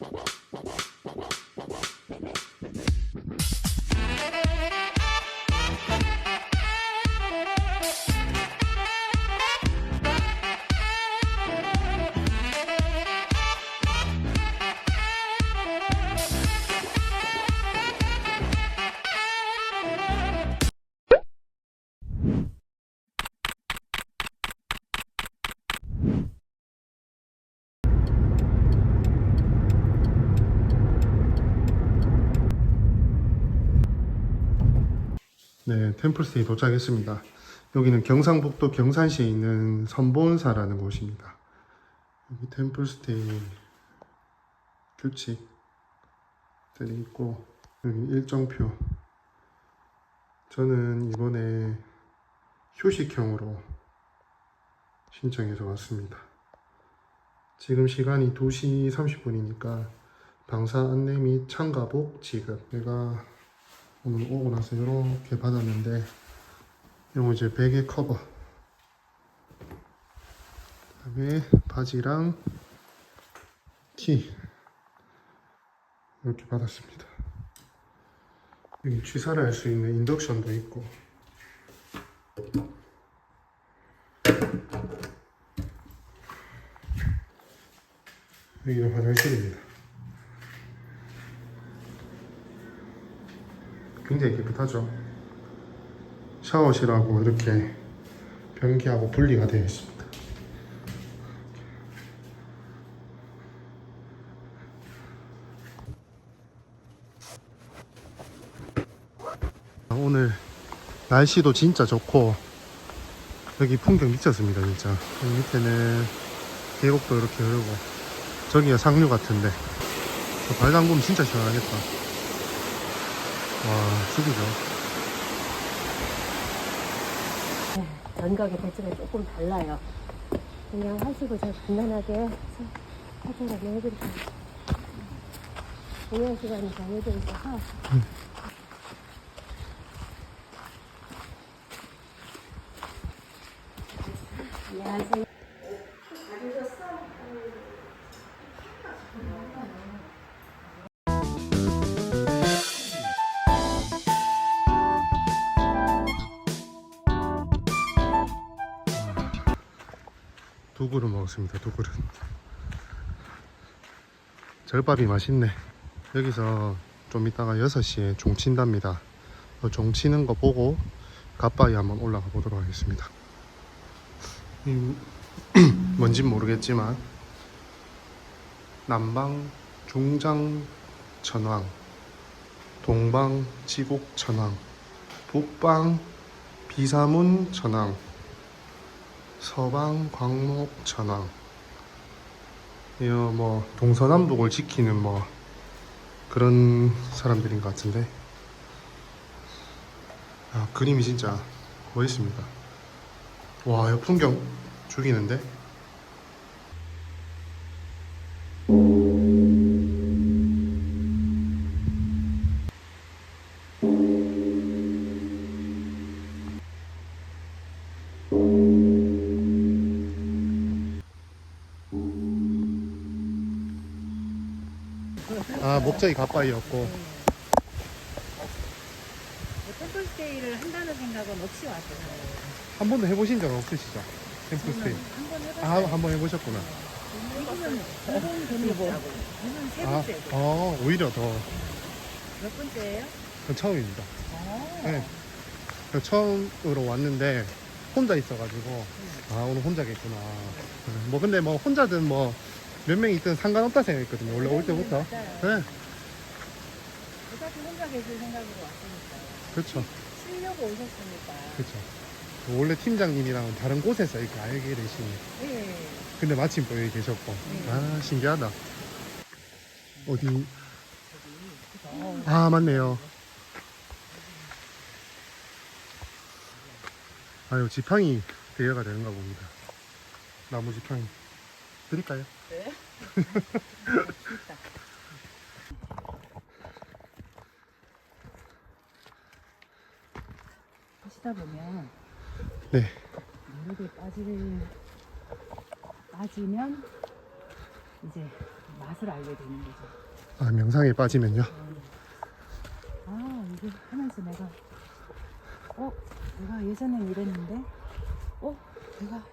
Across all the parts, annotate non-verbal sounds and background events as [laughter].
Well, 네, 템플스테이 도착했습니다. 여기는 경상북도 경산시에 있는 선본사라는 곳입니다. 여기 템플스테이 규칙들이 있고 여기 일정표. 저는 이번에 휴식형으로 신청해서 왔습니다. 지금 시간이 2시 30분이니까 방사 안내 및 참가복 지급. 내가 오늘 오고 나서 이렇게 받았는데 이거 이제 베개 커버. 그다음에 바지랑 티 이렇게 받았습니다. 여기 취사를 할 수 있는 인덕션도 있고. 여기가 화장실입니다 굉장히 깨끗하죠. 샤워실하고 이렇게 변기하고 분리가 되어 있습니다. 오늘 날씨도 진짜 좋고 여기 풍경 미쳤습니다 진짜 여기 밑에는 계곡도 이렇게 흐르고 저기가 상류 같은데 발 담그면 진짜 시원하겠다 와 죽이죠 전각의 배치가 조금 달라요. 그냥 하시고 저 간단하게 사진을 해드릴게요. 공연 시간이 정해져 있어서 안녕하세요. 먹었습니다 두 그릇 절밥이 맛있네. 여기서 좀 이따가 6시에 종 친답니다. 그종 치는 거 보고 갓바위 한번 올라가 보도록 하겠습니다. 이, [clears throat] 뭔진 모르겠지만 남방 중장 천왕 동방 지곡 천왕 북방 비사문 천왕 서방 광목 천왕. 이거 뭐 동서남북을 지키는 뭐 그런 사람들인 것 같은데. 아 그림이 진짜 멋있습니다. 와 이 풍경 죽이는데 목적이 가빠이였고 뭐 템플스테이를 한다는 생각은 없이 왔어요. 한 번도 해보신 적 없으시죠? 템플스테이 한번 해봤어요. 아 한 번 해보셨구나 이거는 두번 돌리고 이건 세아 번째고 어, 오히려 더 몇 번째예요? 전 처음입니다 어. 네. 저 처음으로 왔는데 혼자 있어가지고 아 오늘 혼자겠구나 뭐 근데 뭐 혼자든 뭐 몇 명 있든 상관없다 생각했거든요 원래 올 때부터. 맞아요. 네. 어차피 혼자 계실 생각으로 왔으니까요. 그렇죠. 쉬려고 오셨으니까. 그렇죠. 원래 팀장님이랑은 다른 곳에서 이렇게 알게 되시니. 예. 근데 마침 또 여기 계셨고. 아 신기하다. 어디? 아 맞네요. 아유 지팡이 대여가 되는가 봅니다. 나무 지팡이. 드릴까요? 네. [laughs] 하시다 보면 네 무릎에 빠질 빠지면 이제 맛을 알게 되는 거죠. 아, 명상에 빠지면요. 아 이게 하면서 내가 어 내가 예전엔 이랬는데 어 내가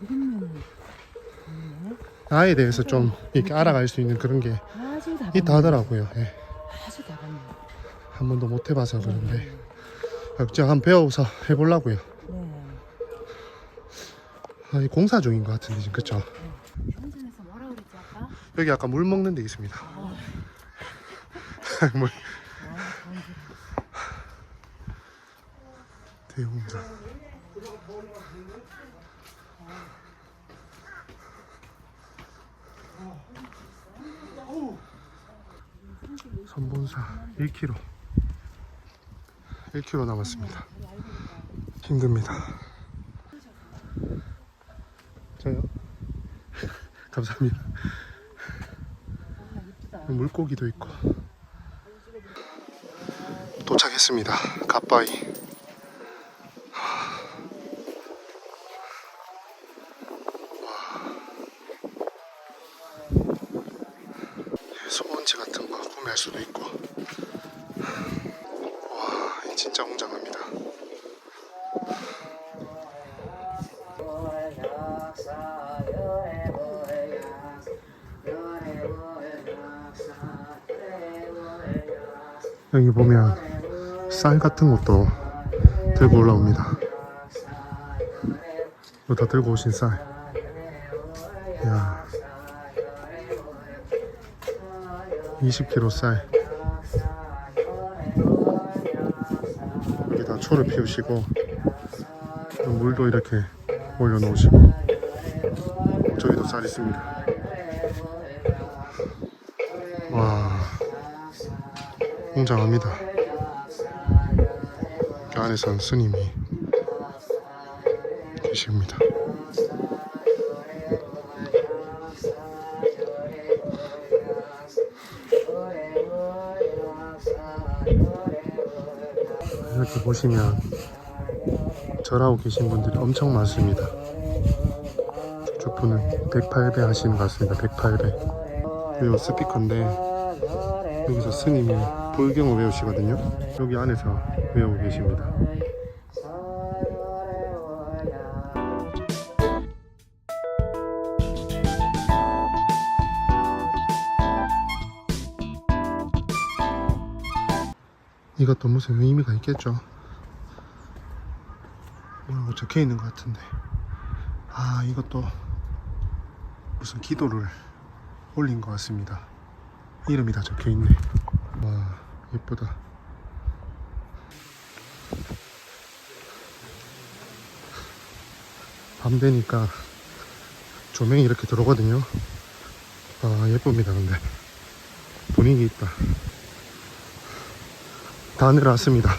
이런 면이 있네. 나에 대해서 좀 이렇게 알아갈 수 있는 그런 게 아주 있다 하더라고요. 예. 아주. 한 번도 못 해봐서 그런데 제가 한번 배워서 해보려고요. 네. 아, 이 공사 중인 것 같은데 지금 그쵸? 현장에서 뭐라 그랬지 아까? 여기 아까 물 먹는 데 있습니다. [laughs] 물아 대웅자. 선본사 1km 1km 남았습니다. 힘듭니다. 저요? [laughs] 감사합니다. 물고기도 있고. 도착했습니다. 갓바위. 소원지 같 구매할 수도 있고. 와 진짜 웅장합니다. 여기 보면 쌀 같은 것도 들고 올라옵니다. 이거 다 들고 오신 쌀 20kg 쌀. 여기다 초를 피우시고 물도 이렇게 올려놓으시고 저기도 쌀 있습니다. 와 웅장합니다. 그 안에선 스님이 계십니다 이렇게 보시면 절하고 계신 분들이 엄청 많습니다. 저쪽 분은 108배 하시는 것 같습니다. 108배. 그리고 스피커인데 여기서 스님이 불경을 외우시거든요. 여기 안에서 외우고 계십니다. 이것도 무슨 의미가 있겠죠. 뭐라고 적혀 있는 것 같은데. 아, 이것도 무슨 기도를 올린 것 같습니다. 이름이 다 적혀 있네. 와, 예쁘다. 밤 되니까 조명이 이렇게 들어오거든요. 아, 예쁩니다, 근데. 분위기 있다. 다 내려왔습니다.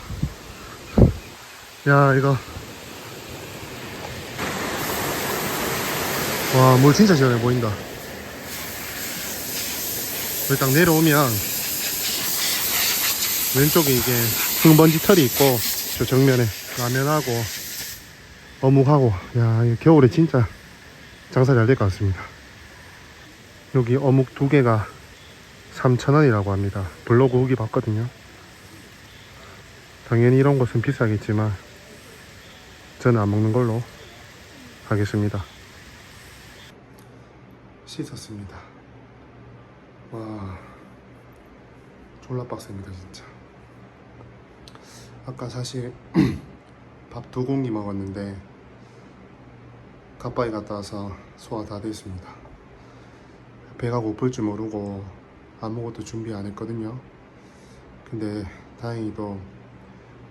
야, 이거. 와, 물 진짜 시원해 보인다. 여기 딱 내려오면 왼쪽에 이게 흙먼지 털이 있고 저 정면에 라면하고 어묵하고 야, 겨울에 진짜 장사 잘 될 것 같습니다. 여기 어묵 두 개가 3,000원이라고 합니다. 블로그 후기 봤거든요. 당연히 이런 것은 비싸겠지만 저는 안 먹는 걸로 하겠습니다. 씻었습니다. 와, 졸라 빡셉니다 진짜. 아까 사실 [clears throat] 밥 두 공기 먹었는데 가빠이 갔다 와서 소화 다 됐습니다. 배가 고플 줄 모르고 아무것도 준비 안 했거든요. 근데 다행히도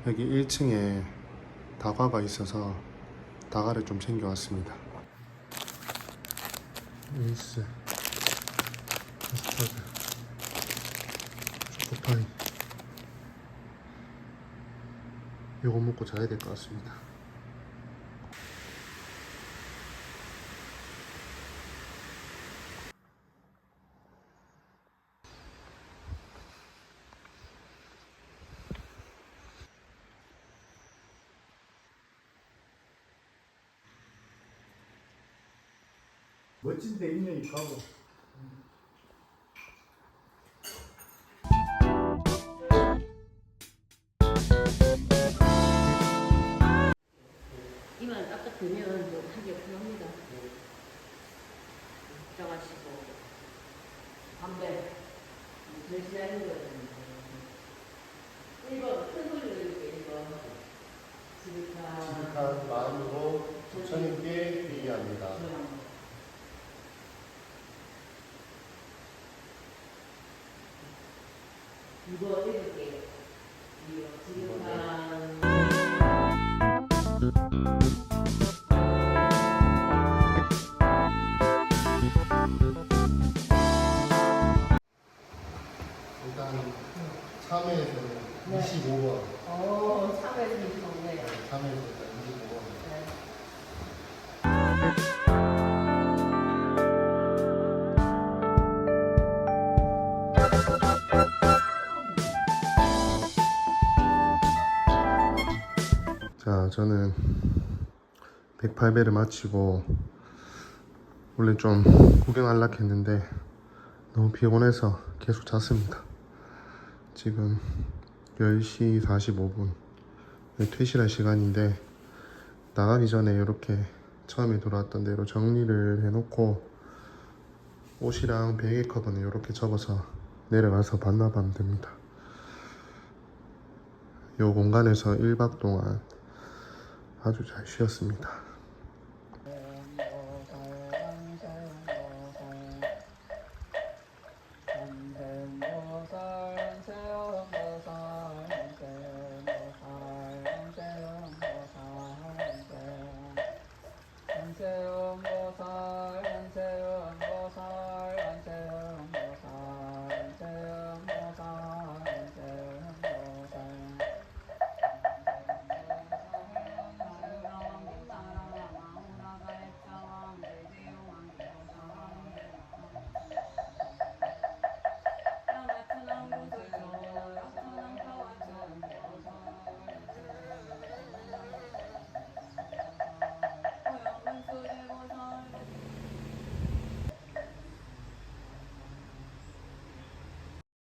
여기 1층에 다과가 있어서 다과를 좀 챙겨왔습니다. 에이스, 카스타드, 초코파이. 요거 먹고 자야 될 것 같습니다. 멋진데 있네 이 가구. 이만 깎아 들면 뭐 하기 편합니다. 잡아시고 담배 절실하는 거예요. 1번 큰 소리로 이렇게 1번 지극한 마음으로 부처님께 비의합니다. 이거 읽을게요. 저는 108배를 마치고 원래 좀 구경하려고 했는데 너무 피곤해서 계속 잤습니다. 지금 10시 45분 퇴실할 시간인데 나가기 전에 이렇게 처음에 들어왔던 대로 정리를 해놓고 옷이랑 베개 커버는 이렇게 접어서 내려가서 반납하면 됩니다. 이 공간에서 1박 동안 아주 잘 쉬었습니다.